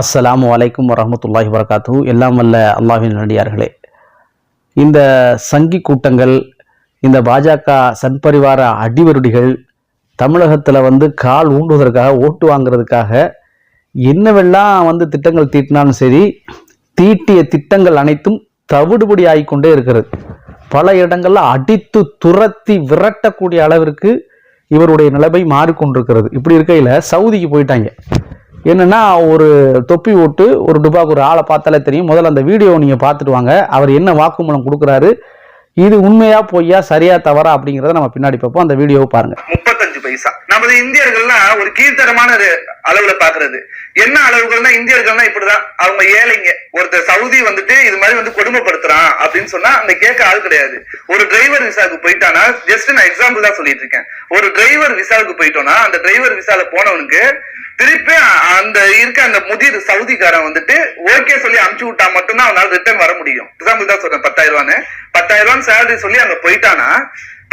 அஸ்ஸலாமு வலைக்கும் வரமத்துல்லாஹி வரகாத்து எல்லாம் வல்ல அல்லாஹின் நடிகார்களே. இந்த சங்கி கூட்டங்கள் இந்த பாஜக சன்பரிவார அடிவருடிகள் தமிழகத்தில் வந்து கால் ஊண்டுவதற்காக ஓட்டு வாங்குறதுக்காக என்னவெல்லாம் வந்து திட்டங்கள் தீட்டினாலும் சரி தீட்டிய திட்டங்கள் அனைத்தும் தவிடுபடி ஆகிக்கொண்டே இருக்கிறது. பல இடங்களில் அடித்து துரத்தி விரட்டக்கூடிய அளவிற்கு இவருடைய நிலைமை மாறிக்கொண்டிருக்கிறது. இப்படி இருக்கையில் சவுதிக்கு போயிட்டாங்க. என்னென்னா ஒரு தொப்பி ஓட்டு ஒரு டுபாக்கு ஒரு ஆளை பார்த்தாலே தெரியும். முதல்ல அந்த வீடியோ நீங்கள் பார்த்துட்டு வாங்க. அவர் என்ன வாக்குமூலம் கொடுக்குறாரு இது உண்மையா பொய்யா சரியா தவறா அப்படிங்கிறத நம்ம பின்னாடி பார்ப்போம். அந்த வீடியோவை பாருங்க. முப்பத்தஞ்சு பைசா. நமது இந்தியர்கள்லாம் ஒரு கீழ்த்தரமான ஒரு அளவுல பாக்குறது என்ன அளவுகள்னா இந்தியர்கள்னா இப்படிதான். அவங்க ஏழைங்க. ஒருத்தர் சவுதி வந்துட்டு இது மாதிரி வந்து கொடுமைப்படுத்துறான் அப்படின்னு சொன்னா அந்த கேட்க ஆள் கிடையாது. ஒரு டிரைவர் விசாவுக்கு போயிட்டானா ஜஸ்ட் நான் எக்ஸாம்பிள் தான் சொல்லிட்டு இருக்கேன். ஒரு டிரைவர் விசாவுக்கு போயிட்டோம்னா அந்த டிரைவர் விசால போனவனுக்கு திருப்பி அந்த இருக்க அந்த முதிர் சவுதிக்காரன் வந்துட்டு ஓகே சொல்லி அமுச்சு விட்டா மட்டும்தான் அவனால ரிட்டர்ன் வர முடியும். எக்ஸாம்பிள் தான் சொல்றேன் பத்தாயிரம் ரூபான்னு பத்தாயிரம் ரூபான்னு சேலரி சொல்லி அங்க போயிட்டானா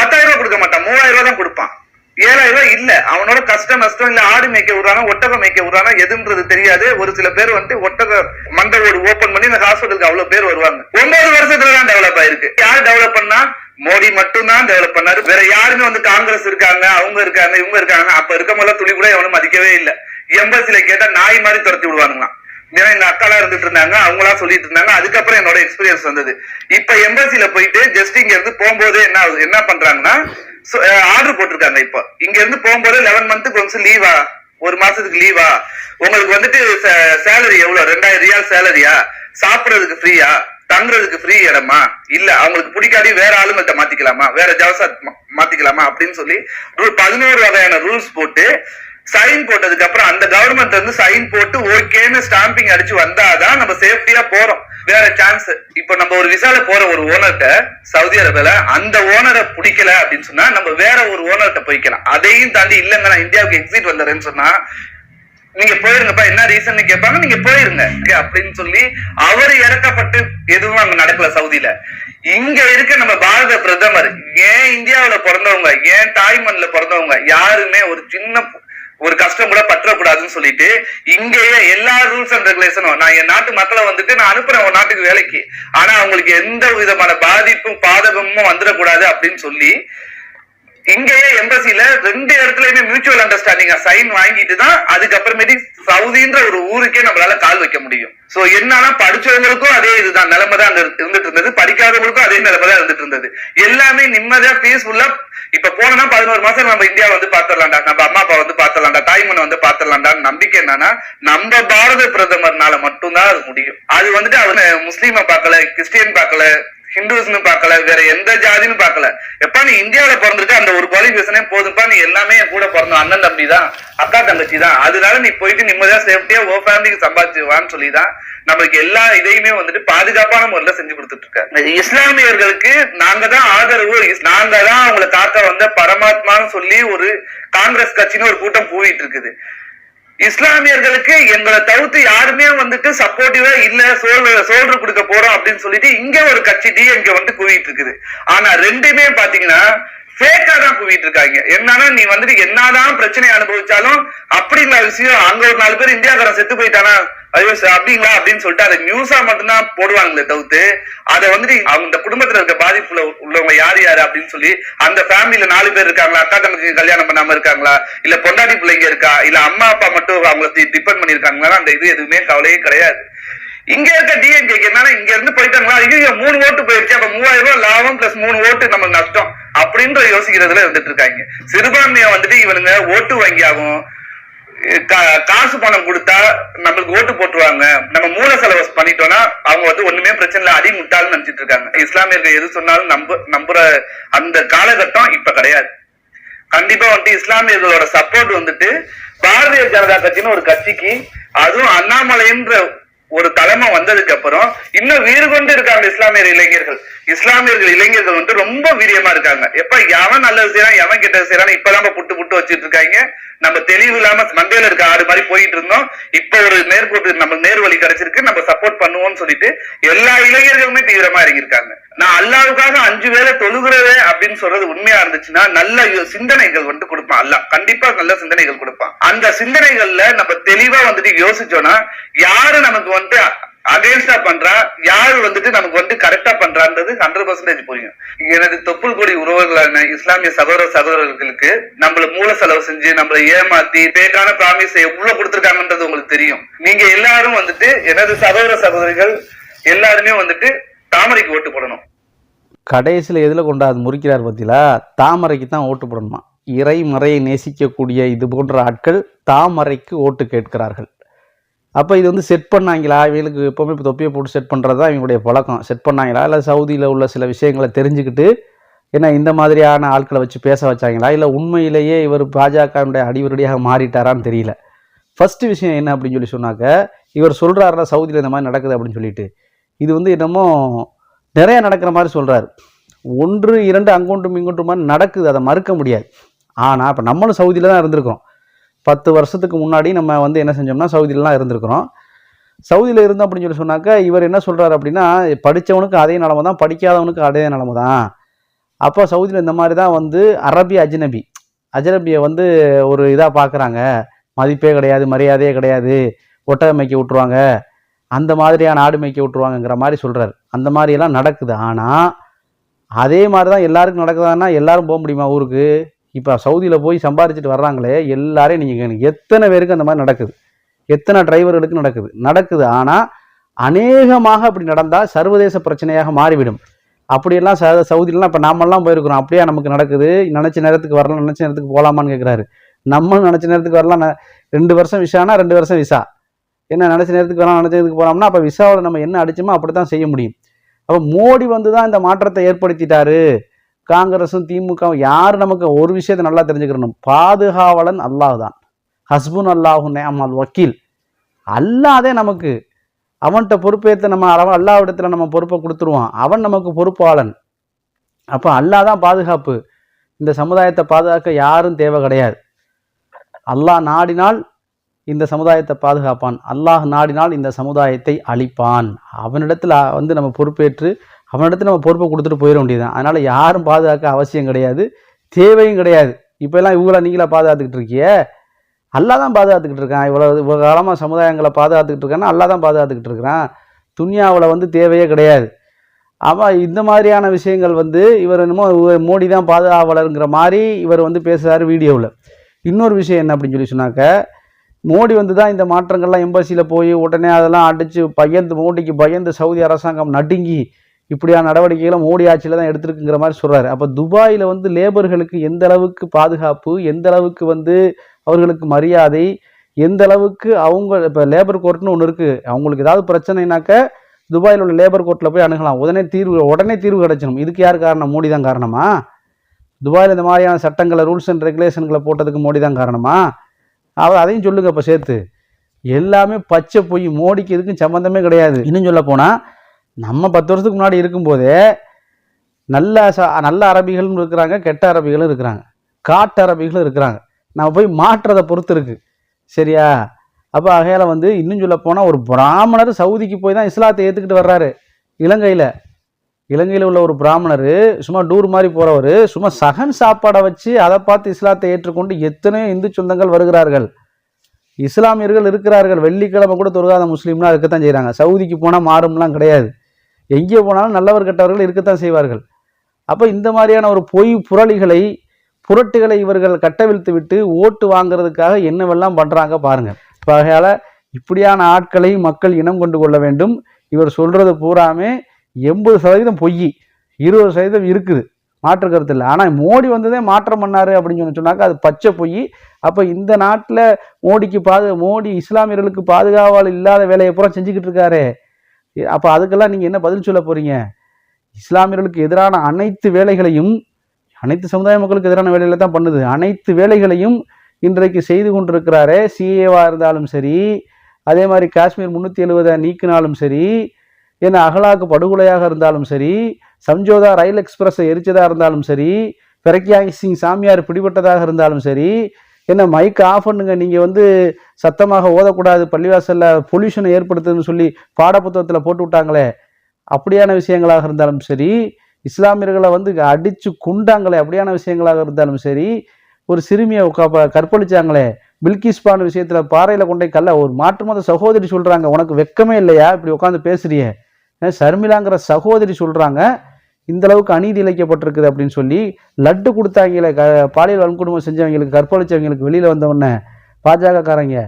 பத்தாயிரம் ரூபாய் கொடுக்க மாட்டான் மூவாயிரம் ரூபாய் தான் கொடுப்பான். ஏழாயிரம் ரூபாய் இல்ல அவனோட கஷ்டம் நஷ்டம் இல்ல ஆடு மேய்க்க விடுறானா ஒட்டகம் மேய்க்க விடுறானா எதுன்றது தெரியாது. ஒரு சில பேர் வந்து ஒட்டக மண்டை ஓடு ஓபன் பண்ணி இந்த ஹாஸ்பிட்டலுக்கு அவ்வளவு பேர் வருவாங்க. ஒன்பது வருஷத்துல தான் டெவலப் ஆயிருக்கு. யார் டெவலப் பண்ணா? மோடி மட்டும் தான் டெவலப் பண்ணாரு. வேற யாருமே வந்து காங்கிரஸ் இருக்காங்க அவங்க இருக்காங்க இவங்க இருக்காங்க. அப்ப இருக்க போல துளி கூட எவனும் மதிக்கவே இல்லை. எம்பசில கேட்டா நாய் மாதிரி துரத்தி விடுவானுங்களாம். ஏன்னா இந்த அக்காலாம் இருந்துட்டு இருந்தாங்க அவங்களா சொல்லிட்டு இருந்தாங்க அதுக்கப்புறம் என்னோட எக்ஸ்பீரியன்ஸ் வந்தது. இப்ப எம்பசில போயிட்டு ஜஸ்ட் இங்க இருந்து போகும்போதே என்ன ஆகுது- என்ன பண்றாங்கன்னா ஆர்டர் போட்டிருக்காங்க இப்போ. இங்க இருந்து போகும்போது லெவன் மந்த்துக்கு கொஞ்சம் லீவா ஒரு மாசத்துக்கு லீவா உங்களுக்கு வந்துட்டு சேலரி எவ்வளவு? ரெண்டாயிரம் ரியால் சேலரியா சாப்பிடுறதுக்கு ஃப்ரீயா தங்குறதுக்கு ஃப்ரீ இடமா? இல்ல அவங்களுக்கு பிடிக்காடி வேற ஆளுங்கள்ட்ட மாத்திக்கலாமா? வேற ஜவசா மாத்திக்கலாமா? அப்படின்னு சொல்லி ரூ- பதினோரு வகையான ரூல்ஸ் போட்டு சைன் போட்டதுக்கு அப்புறம் அந்த கவர்மெண்ட் வந்து சைன் போட்டு ஓகேன்னு ஸ்டாம்பிங் அடிச்சு வந்தாதான் நம்ம சேஃப்டியா போறோம். வேற சான்ஸ் இப்ப நம்ம ஒரு விசால போற ஒரு ஓனர்கிட்ட சவுதி அரேபியால அந்த ஓனரை பிடிக்கல அப்படின்னு சொன்னா நம்ம வேற ஒரு ஓனர்கிட்ட போய்க்கலாம். அதையும் தாண்டி இல்லங்க நான் இந்தியாவுக்கு எக்ஸிட் வந்துடுறேன்னு சொன்னா நீங்க போயிருங்கப்பா என்ன ரீசன் கேட்பாங்க நீங்க போயிருங்க. அப்படின்னு சொல்லி அவர் இறக்கப்பட்டு எதுவும் அங்க நடக்கல சவுதியில. இங்க இருக்க நம்ம பாரத பிரதமர் ஏன் இந்தியாவுல பிறந்தவங்க ஏன் தாய்மண்ல பிறந்தவங்க யாருமே ஒரு சின்ன ஒரு கஷ்டம் கூட பற்றக்கூடாதுன்னு சொல்லிட்டு இங்கேயே எல்லா ரூல்ஸ் அண்ட் ரெகுலேஷனும் நான் என் நாட்டு மக்களை வந்துட்டு நான் அனுப்புறேன் உன் நாட்டுக்கு வேலைக்கு. ஆனா அவங்களுக்கு எந்த விதமான பாதிப்பும் பாதகமும் வந்துடக்கூடாது அப்படின்னு சொல்லி இங்கேயே எம்பசில ரெண்டு இடத்துலயுமே மியூச்சுவல் அண்டர்ஸ்டாண்டிங் சைன் வாங்கிட்டு தான் அதுக்கப்புறமேட்டு சவுதின்ற ஒரு ஊருக்கே நம்மளால கால் வைக்க முடியும். சோ என்னன்னா படிச்சவங்களுக்கும் அதே இதுதான். நிலைமை தான் இருந்துட்டு இருந்தது. படிக்காதவங்களுக்கும் அதே நிலைமை தான் இருந்துட்டு இருந்தது. எல்லாமே நிம்மதியா பீஸ்ஃபுல்லா இப்ப போனோம்னா பதினோரு மாசம் நம்ம இந்தியா வந்து பாத்திரலாம்டா நம்ம அம்மா அப்பா வந்து பாத்திரலாம்டா தாய்மனை வந்து பாத்திரலாம்டா நம்பிக்கை என்னன்னா நம்ம பாரத பிரதமர்னால மட்டும்தான் அது முடியும். அது வந்துட்டு அவரு முஸ்லீமை பார்க்கல கிறிஸ்டியன் பார்க்கல ஹிந்துஸ்னு பார்க்கல வேற எந்த ஜாதின்னு பார்க்கல. எப்பா நீ இந்தியாவில பிறந்திருக்க அந்த ஒரு குவாலிஃபிகேஷனே போதும்பா நீ எல்லாமே என் கூட பிறந்த அண்ணன் தம்பி தான் அக்கா தங்கச்சி தான் அதனால நீ போயிட்டு நிம்மதியா சேஃப்டியா ஓ ஃபேமிலிக்கு சம்பாதிச்சுவான்னு சொல்லி தான் நம்மளுக்கு எல்லா இதையுமே வந்துட்டு பாதுகாப்பான முறையில செஞ்சு கொடுத்துட்டு இருக்காரு இஸ்லாமியர்களுக்கு நாங்க தான் ஆதரவு நாங்க தான் அவங்களை காக்க வந்த பரமாத்மான்னு சொல்லி ஒரு காங்கிரஸ் கட்சின்னு ஒரு கூட்டம் போயிட்டு இருக்குது இஸ்லாமியர்களுக்கு எங்களை தவிர்த்து யாருமே வந்துட்டு சப்போர்ட்டிவா இல்ல சோல்டர் சோல்டர் கொடுக்க போறோம் அப்படின்னு சொல்லிட்டு இங்க ஒரு கட்சி டிஎம்கே வந்து குவிட்டு இருக்குது. ஆனா ரெண்டுமே பாத்தீங்கன்னா ஃபேக்கா தான் குவிட்டு இருக்காங்க. என்னன்னா நீ வந்துட்டு என்னதான் பிரச்சனை அனுபவிச்சாலும் அப்படிங்களா விஷயம் அங்க ஒரு நாலு பேர் இந்தியாக்காரன் செத்து போயிட்டானா? ஐயோ சார், அப்படிங்களா? அப்படின்னு சொல்லிட்டு அதை நியூஸா மட்டும்தான் போடுவாங்களே தவிர்த்து அதை வந்துட்டு அவங்க குடும்பத்துல இருக்க பாதிப்புல உள்ளவங்க யார் யாரு அப்படின்னு சொல்லி அந்த ஃபேமிலியில நாலு பேர் இருக்காங்களா? அக்கா தங்கச்சி கல்யாணம் பண்ணாம இருக்காங்களா? இல்ல பொண்டாட்டி பிள்ளைங்க இருக்கா? இல்ல அம்மா அப்பா மட்டும் அவங்கள டிபெண்ட் பண்ணிருக்காங்களா அந்த இது எதுவுமே கவலையே கிடையாது. இங்க இருக்க டிஎம்கே என்னன்னா இங்க இருந்து போயிட்டாங்களா ஐயோ மூணு ஓட்டு போயிருச்சு அப்ப மூவாயிரம் ரூபாய் லாபம் பிளஸ் மூணு ஓட்டு நமக்கு நஷ்டம் அப்படின்ற யோசிக்கிறதுல இருந்துட்டு இருக்காங்க. சிறுபான்மையை வந்துட்டு இவனுங்க ஓட்டு வங்கியாகும் கா- காசு பணம் கொடுத்தா நம்மளுக்கு ஓட்டு போட்டுருவாங்க. நம்ம மூல செலவு பண்ணிட்டோம்னா அவங்க வந்து ஒண்ணுமே பிரச்சனை இல்லை அடி முட்டாள்னு நினைச்சிட்டு இருக்காங்க. இஸ்லாமியர்கள் எது சொன்னாலும் நம்ப நம்புற அந்த காலகட்டம் இப்ப கிடையாது. கண்டிப்பா வந்துட்டு இஸ்லாமியர்களோட சப்போர்ட் வந்துட்டு பாரதிய ஜனதா கட்சின்னு ஒரு கட்சிக்கு அதுவும் அண்ணாமலைன்ற ஒரு தலைமை வந்ததுக்கு அப்புறம் இன்னும் வீறு கொண்டு இருக்காங்க இஸ்லாமியர் இளைஞர்கள். இஸ்லாமியர்கள் இளைஞர்கள் வந்து ரொம்ப வீரியமா இருக்காங்க. எப்ப எவன் நல்லது செய்யறான் எவன் கெட்டது செய்யறான் இப்பதான் புட்டு புட்டு வச்சிட்டு இருக்காங்க. நம்ம தெளிவு இல்லாம மந்தையில இருக்க ஆடு மாதிரி போயிட்டு இருந்தோம். இப்ப ஒரு நேர்கோட்டு நம்ம நேர் வழி கிடைச்சிருக்கு. நம்ம சப்போர்ட் பண்ணுவோம்னு சொல்லிட்டு எல்லா இளைஞர்களுமே தீவிரமா இறங்கியிருக்காங்க. நான் அல்லாவுக்காக அஞ்சு வேளை தொழுகிறதே அப்படின்னு சொல்றது உண்மையா இருந்துச்சுன்னா நல்ல சிந்தனைகள் வந்து கொடுப்பான் அல்ல கண்டிப்பா நல்ல சிந்தனைகள் கொடுப்பான். அந்த சிந்தனைகள்ல நம்ம தெளிவா வந்துட்டு யோசிச்சோம்னா யாரு நமக்கு வந்து அகேன்ஸ்டா பண்றா? யாரு வந்துட்டு நமக்கு வந்து கரெக்டா பண்றான்றது ஹண்ட்ரட் பர்சன்டேஜ் புரியும். எனது தொப்புள் கொடி உறவுகளான இஸ்லாமிய சகோதர சகோதரர்களுக்கு நம்மள மூல செலவு செஞ்சு நம்மள ஏமாத்தி பேக்கான பிராமிஸ் எவ்வளவு கொடுத்துருக்காங்கன்றது உங்களுக்கு தெரியும். நீங்க எல்லாரும் வந்துட்டு எனது சகோதர சகோதரிகள் எல்லாருமே வந்துட்டு தாமரைக்கு ஓட்டு போடணும். கடைசியில் எதில் கொண்டாது முறிக்கிறார் பார்த்தீங்களா தாமரைக்கு தான் ஓட்டு போடணுமா? இறை மறையை நேசிக்கக்கூடிய இது போன்ற ஆட்கள் தாமரைக்கு ஓட்டு கேட்கிறார்கள். அப்போ இது வந்து செட் பண்ணாங்களா? இவங்களுக்கு எப்போவுமே இப்போ தொப்பியை போட்டு செட் பண்ணுறது தான் இவங்களுடைய பழக்கம். செட் பண்ணாங்களா? இல்லை சவுதியில் உள்ள சில விஷயங்களை தெரிஞ்சுக்கிட்டு என்ன இந்த மாதிரியான ஆட்களை வச்சு பேச வச்சாங்களா? இல்லை உண்மையிலேயே இவர் பாஜகவுடைய அடிவருடியாக மாறிட்டாரான்னு தெரியல. ஃபஸ்ட்டு விஷயம் என்ன அப்படின்னு சொல்லி சொன்னாக்க இவர் சொல்கிறாருல சவுதியில் இந்த மாதிரி நடக்குது அப்படின்னு சொல்லிட்டு. இது வந்து என்னமோ நிறைய நடக்கிற மாதிரி சொல்கிறார் ஒன்று இரண்டு அங்கொன்றும் இங்கொன்றும் மாதிரி நடக்குது. அதை மறுக்க முடியாது. ஆனால் இப்போ நம்மளும் சவுதியில் தான் இருந்திருக்கிறோம். பத்து வருஷத்துக்கு முன்னாடி நம்ம வந்து என்ன செஞ்சோம்னா சவுதியிலலாம் இருந்திருக்கிறோம். சவுதியில் இருந்தோம் அப்படின்னு சொல்லி சொன்னாக்க இவர் என்ன சொல்கிறாரு அப்படின்னா படித்தவனுக்கு அதே நிலமை தான் படிக்காதவனுக்கு அதே நிலமை தான். அப்போ சவுதியில் இந்த மாதிரி தான் வந்து அரபி அஜ்னபி. அஜ்னபியை வந்து ஒரு இதாக பார்க்குறாங்க மதிப்பே கிடையாது மரியாதையே கிடையாது. ஒட்டகமைக்கு விட்டுருவாங்க. விட்ருவாங்க அந்த மாதிரியான ஆடு மேய்க்க விட்ருவாங்கங்கிற மாதிரி சொல்கிறாரு அந்த மாதிரியெல்லாம் நடக்குது. ஆனால் அதே மாதிரி தான் எல்லாருக்கும் நடக்குதான்னா எல்லாரும் போக முடியுமா ஊருக்கு? இப்போ சவுதியில் போய் சம்பாரிச்சிட்டு வர்றாங்களே எல்லாரையும் நீங்கள் எத்தனை பேருக்கு அந்த மாதிரி நடக்குது? எத்தனை டிரைவர்களுக்கு நடக்குது? நடக்குது. ஆனால் அநேகமாக அப்படி நடந்தால் சர்வதேச பிரச்சனையாக மாறிவிடும். அப்படியெல்லாம் ச சவுதியிலலாம் இப்போ நாமெல்லாம் போயிருக்கிறோம். அப்படியே நமக்கு நடக்குது? நினச்ச நேரத்துக்கு வரலாம் நினச்ச நேரத்துக்கு போகலாமான்னு கேட்குறாரு நம்ம நினச்ச நேரத்துக்கு வரலாம். ந- ரெண்டு வருஷம் விசானா ரெண்டு வருஷம் விசா. என்ன நினச்ச நேரத்துக்கு வேணாம் நினச்ச நேரத்துக்கு போகலாம்னா அப்போ விசாவில் நம்ம என்ன அடிச்சோமோ அப்படி தான் செய்ய முடியும். அப்போ மோடி வந்து தான் இந்த மாற்றத்தை ஏற்படுத்திட்டாரு. காங்கிரஸும் திமுக யார் நமக்கு ஒரு விஷயத்தை நல்லா தெரிஞ்சுக்கிறணும் பாதுகாவலன் அல்லாஹ் தான் ஹஸ்புன் அல்லாஹு நேமல் வக்கீல். அல்லாதே நமக்கு. அவன்கிட்ட பொறுப்பேற்று நம்ம அவன் அல்லாவிடத்தில் நம்ம பொறுப்பை கொடுத்துருவான். அவன் நமக்கு பொறுப்பாளன். அப்போ அல்லாஹ் தான் பாதுகாப்பு. இந்த சமுதாயத்தை பாதுகாக்க யாரும் தேவை கிடையாது. அல்லாஹ் நாடினால் இந்த சமுதாயத்தை பாதுகாப்பான். அல்லாஹ் நாடினால் இந்த சமுதாயத்தை அழிப்பான். அவனிடத்தில் வந்து நம்ம பொறுப்பேற்று அவனிடத்தில் நம்ம பொறுப்பை கொடுத்துட்டு போயிட வேண்டியதுதான். அதனால் யாரும் பாதுகாக்க அவசியம் கிடையாது. தேவையும் கிடையாது. இப்போல்லாம் இவங்கள நீங்களா பாதுகாத்துக்கிட்டு இருக்கியே? அல்லா தான் பாதுகாத்துக்கிட்டு இருக்கான். இவ்வளோ இவ்வளோ காலமாக சமுதாயங்களை பாதுகாத்துக்கிட்டு இருக்கான்னா அல்லா தான் பாதுகாத்துக்கிட்டு இருக்கிறான். துன்யாவில் வந்து தேவையே கிடையாது. ஆமாம் இந்த மாதிரியான விஷயங்கள் வந்து இவர் என்னமோ மோடி தான் பாதுகாவலருங்கிற மாதிரி இவர் வந்து பேசுகிறார் வீடியோவில். இன்னொரு விஷயம் என்ன அப்படின்னு சொல்லி சொன்னாக்க மோடி வந்து தான் இந்த மாற்றங்கள்லாம் எம்பசியில் போய் உடனே அதெல்லாம் அடித்து பயந்து மோடிக்கு பயந்து சவுதி அரசாங்கம் நடுங்கி இப்படியான நடவடிக்கைகளை மோடி ஆட்சியில் தான் எடுத்திருக்குங்கிற மாதிரி சொல்கிறாரு அப்போ துபாயில் வந்து லேபர்களுக்கு எந்த அளவுக்கு பாதுகாப்பு எந்த அளவுக்கு வந்து அவர்களுக்கு மரியாதை எந்த அளவுக்கு அவங்க இப்போ லேபர் கோர்ட்னு ஒன்று இருக்குது அவங்களுக்கு ஏதாவது பிரச்சனைனாக்க துபாயில் உள்ள லேபர் கோர்ட்டில் போய் அணுகலாம். உடனே தீர்வு உடனே தீர்வு கிடச்சிடும் இதுக்கு யார் காரணம்? மோடி தான் காரணமா? துபாயில் இந்த மாதிரியான சட்டங்களை ரூல்ஸ் அண்ட் ரெகுலேஷன்களை போட்டதுக்கு மோடி தான் காரணமா? அவர் அதையும் சொல்லுங்க இப்போ சேர்த்து. எல்லாமே பச்சை பொய் மோடிக்கு இதுக்கும் சம்மந்தமே கிடையாது. இன்னும் சொல்ல போனால் நம்ம பத்து வருஷத்துக்கு முன்னாடி இருக்கும்போதே நல்ல ச நல்ல அரபிகளும் இருக்கிறாங்க கெட்ட அரபிகளும் இருக்கிறாங்க. காட்டு அரபிகளும் இருக்கிறாங்க. நம்ம போய் மாற்றுறதை பொறுத்து இருக்குது சரியா? அப்போ அகையால வந்து இன்னும் சொல்ல போனால் ஒரு பிராமணர் சவுதிக்கு போய் தான் இஸ்லாத்தை ஏற்றுக்கிட்டு வர்றாரு. இலங்கையில். இலங்கையில் உள்ள ஒரு பிராமணர் சும்மா டூர் மாதிரி போகிறவர் சும்மா சகன் சாப்பாடை வச்சு அதை பார்த்து இஸ்லாத்தை ஏற்றுக்கொண்டு எத்தனையோ இந்து சொந்தங்கள் வருகிறார்கள். இஸ்லாமியர்கள் இருக்கிறார்கள். வெள்ளிக்கிழமை கூட தொழுகாத முஸ்லீம்லாம் இருக்கத்தான் செய்கிறாங்க சவுதிக்கு போனால் மாறும்லாம் கிடையாது. எங்கே போனாலும் நல்லவர் கெட்டவர்கள் இருக்கத்தான் செய்வார்கள். அப்போ இந்த மாதிரியான ஒரு பொய் புரளிகளை புரட்டுகளை இவர்கள் கட்டவிழ்த்து விட்டு ஓட்டு வாங்குறதுக்காக என்னவெல்லாம் பண்ணுறாங்க பாருங்கள் இப்போ ஆகையால் இப்படியான ஆட்களை மக்கள் இனம் கொண்டு கொள்ள வேண்டும். இவர் சொல்கிறது பூராமே எண்பது சதவீதம் பொய் இருபது சதவீதம் இருக்குது. மாற்று கருத்து இல்லை. ஆனால் மோடி வந்ததே மாற்றம் பண்ணாரு அப்படின்னு சொல்லி சொன்னாக்க அது பச்சை பொய். அப்போ இந்த நாட்டில் மோடிக்கு பாது மோடி இஸ்லாமியர்களுக்கு பாதுகாவல் இல்லாத வேலையை பூரா செஞ்சுக்கிட்டு இருக்காரு. அப்போ அதுக்கெல்லாம் நீங்கள் என்ன பதில் சொல்ல போறீங்க? இஸ்லாமியர்களுக்கு எதிரான அனைத்து வேலைகளையும் அனைத்து சமுதாய மக்களுக்கு எதிரான வேலைகளை தான் பண்ணுது. அனைத்து வேலைகளையும் இன்றைக்கு செய்து கொண்டிருக்கிறாரே. சிஏவா இருந்தாலும் சரி அதே மாதிரி காஷ்மீர் முந்நூற்றி எழுபதை நீக்கினாலும் சரி என்ன அகலாக்கு படுகொலையாக இருந்தாலும் சரி சம்ஜோதா ரயில் எக்ஸ்பிரஸை எரிச்சதாக இருந்தாலும் சரி பிரக்யாங் சிங் சாமியார் பிடிபட்டதாக இருந்தாலும் சரி என்ன மைக் ஆஃப் பண்ணுங்க நீங்கள் வந்து சத்தமாக ஓதக்கூடாது பள்ளிவாசலில் பொல்யூஷனை ஏற்படுத்துதுன்னு சொல்லி பாடப்புத்தகத்தில் போட்டு விட்டாங்களே அப்படியான விஷயங்களாக இருந்தாலும் சரி இஸ்லாமியர்களை வந்து அடித்து குண்டாங்களே அப்படியான விஷயங்களாக இருந்தாலும் சரி ஒரு சிறுமியை க- கற்பழிச்சாங்களே பில்கிஸ் விஷயத்தில் பாறையில் கொண்டே கல்ல ஒரு மாற்று மத சகோதரி சொல்கிறாங்க உனக்கு வெக்கமே இல்லையா இப்படி உட்காந்து பேசுறியே சர்மிளாங்கிற சகோதரி சொல்கிறாங்க இந்த அளவுக்கு அநீதி இழைக்கப்பட்டிருக்குது அப்படின்னு சொல்லி லட்டு கொடுத்தாங்களே க பாலியல் வன்கொடுமை செஞ்சவங்களுக்கு கற்பழிச்சவங்களுக்கு வெளியில் வந்த பாஜகக்காரங்க. பாஜக காரங்க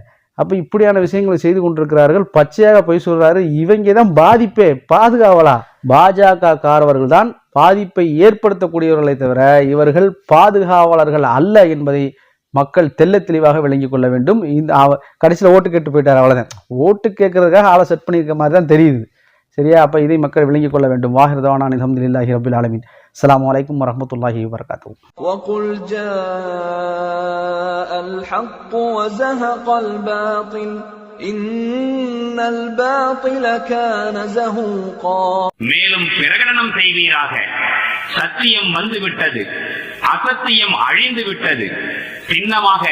இப்படியான விஷயங்களை செய்து கொண்டிருக்கிறார்கள். பச்சையாக போய் சொல்கிறாரு இவங்க தான் பாதிப்பே பாதுகாவலா? பாஜக காரவர்கள் தான் பாதிப்பை ஏற்படுத்தக்கூடியவர்களை தவிர இவர்கள் பாதுகாவலர்கள் அல்ல என்பதை மக்கள் தெல்ல தெளிவாக விளங்கி கொள்ள வேண்டும். இந்த அவ- கடைசியில் ஓட்டு கேட்டு போயிட்டார் அவ்வளோதான் ஓட்டு கேட்கறதுக்காக ஆளை செட் பண்ணியிருக்க மாதிரி தான் தெரியுது. சரியா அப்ப இதை மக்கள் விளங்கிக் கொள்ள வேண்டும் வாஹிரதான அலமதுல்லாஹி ரபில் ஆலமின் அஸ்ஸலாமு அலைக்கும் வரஹ்மத்துல்லாஹி வபரகாத்துஹு وقل جاء الحق وزهق الباطل إن الباطل كان زهوقا மேலும் பிரகடனம் செய்வீராக சத்தியம் வந்துவிட்டது அசத்தியம் அழிந்து விட்டது சின்னமாக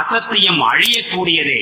அசத்தியம் அழியக்கூடியதே